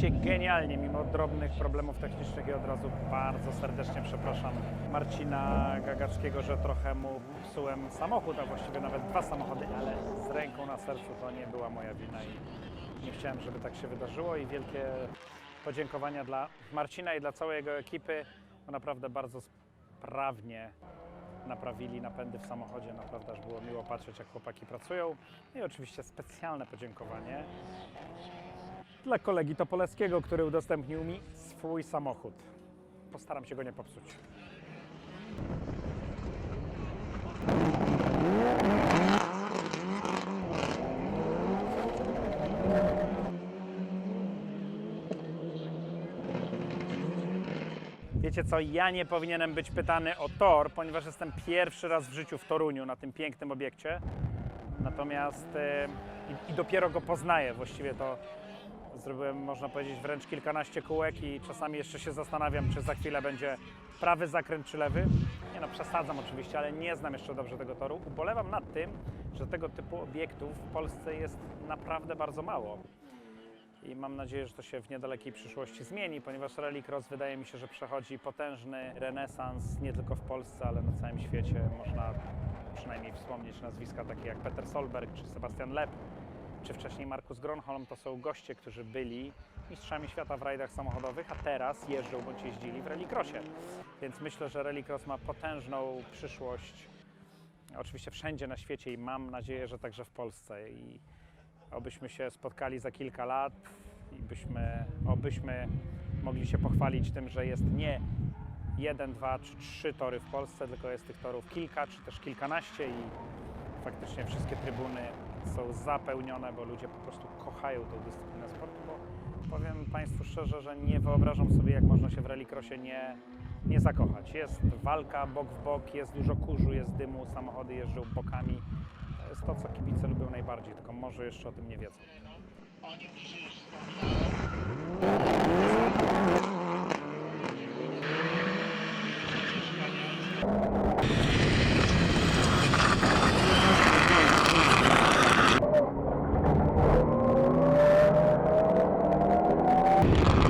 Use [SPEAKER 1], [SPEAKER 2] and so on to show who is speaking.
[SPEAKER 1] się genialnie, mimo drobnych problemów technicznych i od razu bardzo serdecznie przepraszam Marcina Gagackiego, że trochę mu psułem samochód, a właściwie nawet dwa samochody, ale z ręką na sercu to nie była moja wina i nie chciałem, żeby tak się wydarzyło i wielkie podziękowania dla Marcina i dla całej jego ekipy, bo naprawdę bardzo sprawnie naprawili napędy w samochodzie. Naprawdę aż było miło patrzeć, jak chłopaki pracują. No I oczywiście specjalne podziękowanie dla kolegi Topoleskiego, który udostępnił mi swój samochód. Postaram się go nie popsuć. Wiecie co, ja nie powinienem być pytany o tor, ponieważ jestem pierwszy raz w życiu w Toruniu na tym pięknym obiekcie. Natomiast i, i dopiero go poznaję. Właściwie to zrobiłem, można powiedzieć, wręcz kilkanaście kółek i czasami jeszcze się zastanawiam, czy za chwilę będzie prawy zakręt czy lewy. Nie no, przesadzam oczywiście, ale nie znam jeszcze dobrze tego toru. Ubolewam nad tym, że tego typu obiektów w Polsce jest naprawdę bardzo mało. I mam nadzieję, że to się w niedalekiej przyszłości zmieni, ponieważ Rallycross wydaje mi się, że przechodzi potężny renesans nie tylko w Polsce, ale na całym świecie. Można przynajmniej wspomnieć nazwiska takie jak Peter Solberg czy Sebastian Lep, czy wcześniej Markus Gronholm. To są goście, którzy byli mistrzami świata w rajdach samochodowych, a teraz jeżdżą bądź jeździli w Rallycrossie. Więc myślę, że Rallycross ma potężną przyszłość oczywiście wszędzie na świecie i mam nadzieję, że także w Polsce. I obyśmy się spotkali za kilka lat i byśmy, obyśmy mogli się pochwalić tym, że jest nie jeden, dwa czy trzy tory w Polsce, tylko jest tych torów kilka czy też kilkanaście i faktycznie wszystkie trybuny są zapełnione, bo ludzie po prostu kochają tę dyscyplinę sportu, bo powiem Państwu szczerze, że nie wyobrażam sobie, jak można się w rallycrossie nie, nie zakochać. Jest walka bok w bok, jest dużo kurzu, jest dymu, samochody jeżdżą bokami. To jest to, co kibice lubią najbardziej, tylko może jeszcze o tym nie wiedzą.
[SPEAKER 2] Thank you.